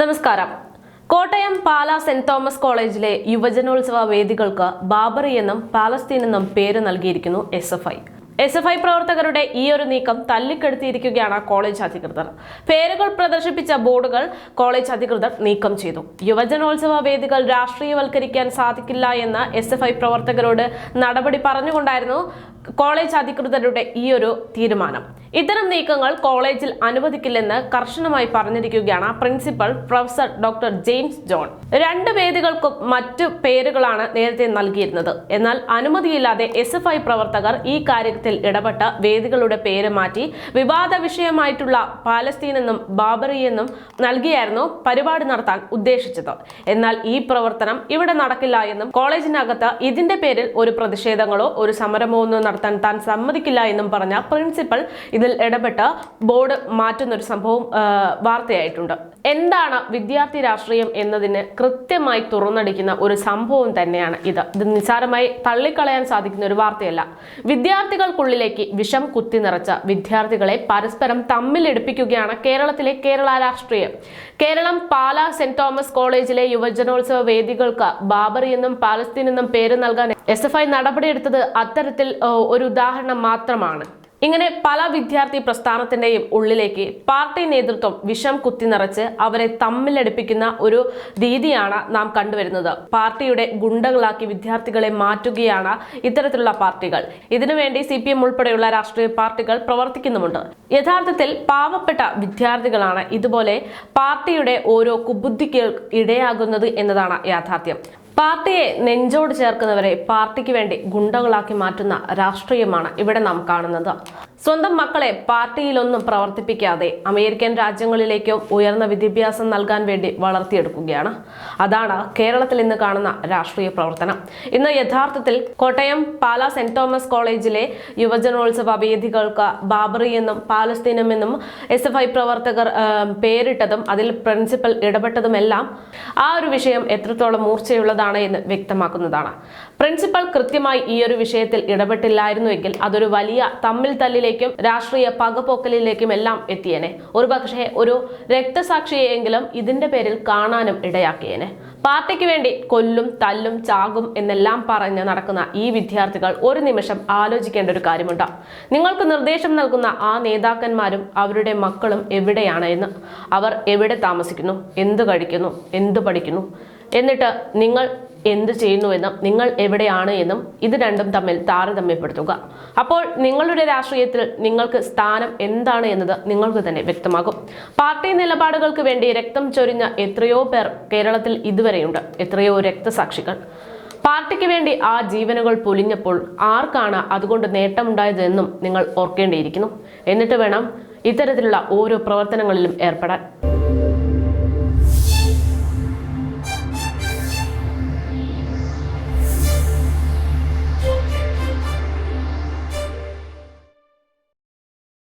നമസ്കാരം. കോട്ടയം പാല saint Thomas കോളേജിലെ യുവജനോത്സവ വേദികൾക്ക് ബാബറി എന്നും പാലസ്തീൻ എന്നും പേര് നൽകിയിരിക്കുന്നു S F I. S F I പ്രവർത്തകരുടെ ഈ ഒരു നീക്കം തല്ലിക്കെടുത്തിയിരിക്കുകയാണ് കോളേജ് അധികൃതർ. പേരുകൾ പ്രദർശിപ്പിച്ച ബോർഡുകൾ കോളേജ് അധികൃതർ നീക്കം ചെയ്തു. യുവജനോത്സവ വേദികൾ രാഷ്ട്രീയവൽക്കരിക്കാൻ സാധിക്കില്ല എന്ന് എസ് എഫ് ഐ പ്രവർത്തകരോട് നടപടി പറഞ്ഞുകൊണ്ടായിരുന്നു കോളേജ് അധികൃതരുടെ ഈ ഒരു തീരുമാനം. ഇത്തരം നീക്കങ്ങൾ കോളേജിൽ അനുവദിക്കില്ലെന്ന് കർശനമായി പറഞ്ഞിരിക്കുകയാണ് principal professor doctor James John. രണ്ട് വേദികൾക്കും മറ്റു പേരുകളാണ് നേരത്തെ നൽകിയിരുന്നത്. എന്നാൽ അനുമതിയില്ലാതെ എസ് എഫ് ഐ പ്രവർത്തകർ ഈ കാര്യത്തിൽ ഇടപെട്ട് വേദികളുടെ പേര് മാറ്റി വിവാദ വിഷയമായിട്ടുള്ള പാലസ്തീൻ എന്നും ബാബറി എന്നും നൽകിയായിരുന്നു പരിപാടി നടത്താൻ ഉദ്ദേശിച്ചത്. എന്നാൽ ഈ പ്രവർത്തനം ഇവിടെ നടക്കില്ല എന്നും കോളേജിനകത്ത് ഇതിന്റെ പേരിൽ ഒരു പ്രതിഷേധങ്ങളോ ഒരു സമരമോ ഒന്നും നടത്താൻ താൻ സമ്മതിക്കില്ല എന്നും പറഞ്ഞ പ്രിൻസിപ്പൽ ഇതിൽ ഇടപെട്ട് ബോർഡ് മാറ്റുന്ന ഒരു സംഭവം വാർത്തയായിട്ടുണ്ട്. എന്താണ് വിദ്യാർത്ഥി രാഷ്ട്രീയം എന്നതിന് കൃത്യമായി തുറന്നടിക്കുന്ന ഒരു സംഭവം തന്നെയാണ് ഇത്. ഇത് നിസ്സാരമായി തള്ളിക്കളയാൻ സാധിക്കുന്ന ഒരു വാർത്തയല്ല. വിദ്യാർത്ഥികൾക്കുള്ളിലേക്ക് വിഷം കുത്തി നിറച്ച വിദ്യാർത്ഥികളെ പരസ്പരം തമ്മിലെടുപ്പിക്കുകയാണ് കേരളത്തിലെ കേരള രാഷ്ട്രീയം. കേരളം പാല സെന്റ് തോമസ് കോളേജിലെ യുവജനോത്സവ വേദികൾക്ക് ബാബറി എന്നും പാലസ്തീൻ എന്നും പേര് നൽകാൻ എസ് എഫ് ഐ നടപടിയെടുത്തത് അത്തരത്തിൽ ഒരു ഉദാഹരണം മാത്രമാണ്. ഇങ്ങനെ പല വിദ്യാർത്ഥി പ്രസ്ഥാനത്തിന്റെയും ഉള്ളിലേക്ക് പാർട്ടി നേതൃത്വം വിഷം കുത്തി നിറച്ച് അവരെ തമ്മിലടുപ്പിക്കുന്ന ഒരു രീതിയാണ് നാം കണ്ടുവരുന്നത്. പാർട്ടിയുടെ ഗുണ്ടകളാക്കി വിദ്യാർത്ഥികളെ മാറ്റുകയാണ് ഇത്തരത്തിലുള്ള പാർട്ടികൾ. ഇതിനുവേണ്ടി സി പി എം ഉൾപ്പെടെയുള്ള രാഷ്ട്രീയ പാർട്ടികൾ പ്രവർത്തിക്കുന്നുമുണ്ട്. യഥാർത്ഥത്തിൽ പാവപ്പെട്ട വിദ്യാർത്ഥികളാണ് ഇതുപോലെ പാർട്ടിയുടെ ഓരോ കുബുദ്ധിക്ക് ഇടയാകുന്നത് എന്നതാണ് യാഥാർത്ഥ്യം. പാർട്ടിയെ നെഞ്ചോട് ചേർക്കുന്നവരെ പാർട്ടിക്ക് വേണ്ടി ഗുണ്ടകളാക്കി മാറ്റുന്ന രാഷ്ട്രീയമാണ് ഇവിടെ നാം കാണുന്നത്. സ്വന്തം മക്കളെ പാർട്ടിയിലൊന്നും പ്രവർത്തിപ്പിക്കാതെ അമേരിക്കൻ രാജ്യങ്ങളിലേക്കും ഉയർന്ന വിദ്യാഭ്യാസം നൽകാൻ വേണ്ടി വളർത്തിയെടുക്കുകയാണ്. അതാണ് കേരളത്തിൽ ഇന്ന് കാണുന്ന രാഷ്ട്രീയ പ്രവർത്തനം. ഇന്ന് യഥാർത്ഥത്തിൽ കോട്ടയം പാല സെന്റ് തോമസ് കോളേജിലെ യുവജനോത്സവ വേദികൾക്ക് ബാബറി എന്നും പാലസ്തീനം എന്നും എസ് എഫ് ഐ പ്രവർത്തകർ പേരിട്ടതും അതിൽ പ്രിൻസിപ്പൽ ഇടപെട്ടതുമെല്ലാം ആ ഒരു വിഷയം എത്രത്തോളം മൂർച്ചയുള്ളതാണ് എന്ന് വ്യക്തമാക്കുന്നതാണ്. പ്രിൻസിപ്പൽ കൃത്യമായി ഈ ഒരു വിഷയത്തിൽ ഇടപെട്ടില്ലായിരുന്നുവെങ്കിൽ അതൊരു വലിയ തമ്മിൽ തല്ലിലേക്കും രാഷ്ട്രീയ പകപോക്കലിലേക്കും എല്ലാം എത്തിയേനെ. ഒരുപക്ഷെ ഒരു രക്തസാക്ഷിയെങ്കിലും ഇതിന്റെ പേരിൽ കാണാനും ഇടയാക്കിയേനെ. പാർട്ടിക്ക് വേണ്ടി കൊല്ലും തല്ലും ചാകും എന്നെല്ലാം പറഞ്ഞ് നടക്കുന്ന ഈ വിദ്യാർത്ഥികൾ ഒരു നിമിഷം ആലോചിക്കേണ്ട ഒരു കാര്യമുണ്ട്. നിങ്ങൾക്ക് നിർദ്ദേശം നൽകുന്ന ആ നേതാക്കന്മാരും അവരുടെ മക്കളും എവിടെയാണ് എന്ന്. അവർ എവിടെ താമസിക്കുന്നു എന്ത് കഴിക്കുന്നു എന്ത് പഠിക്കുന്നു. എന്നിട്ട് നിങ്ങൾ എന്ത് ചെയ്യുന്നുവെന്നും നിങ്ങൾ എവിടെയാണ് എന്നും ഇത് രണ്ടും തമ്മിൽ താരതമ്യപ്പെടുത്തുക. അപ്പോൾ നിങ്ങളുടെ രാഷ്ട്രീയത്തിൽ നിങ്ങൾക്ക് സ്ഥാനം എന്താണ് എന്നത് നിങ്ങൾക്ക് തന്നെ വ്യക്തമാകും. പാർട്ടി നിലപാടുകൾക്ക് വേണ്ടി രക്തം ചൊരിഞ്ഞ എത്രയോ പേർ കേരളത്തിൽ ഇതുവരെയുണ്ട്. എത്രയോ രക്തസാക്ഷികൾ. പാർട്ടിക്ക് വേണ്ടി ആ ജീവനുകൾ പൊലിഞ്ഞപ്പോൾ ആർക്കാണ് അതുകൊണ്ട് നേട്ടമുണ്ടായതെന്നും നിങ്ങൾ ഓർക്കേണ്ടിയിരിക്കുന്നു. എന്നിട്ട് വേണം ഇത്തരത്തിലുള്ള ഓരോ പ്രവർത്തനങ്ങളിലും ഏർപ്പെടാൻ.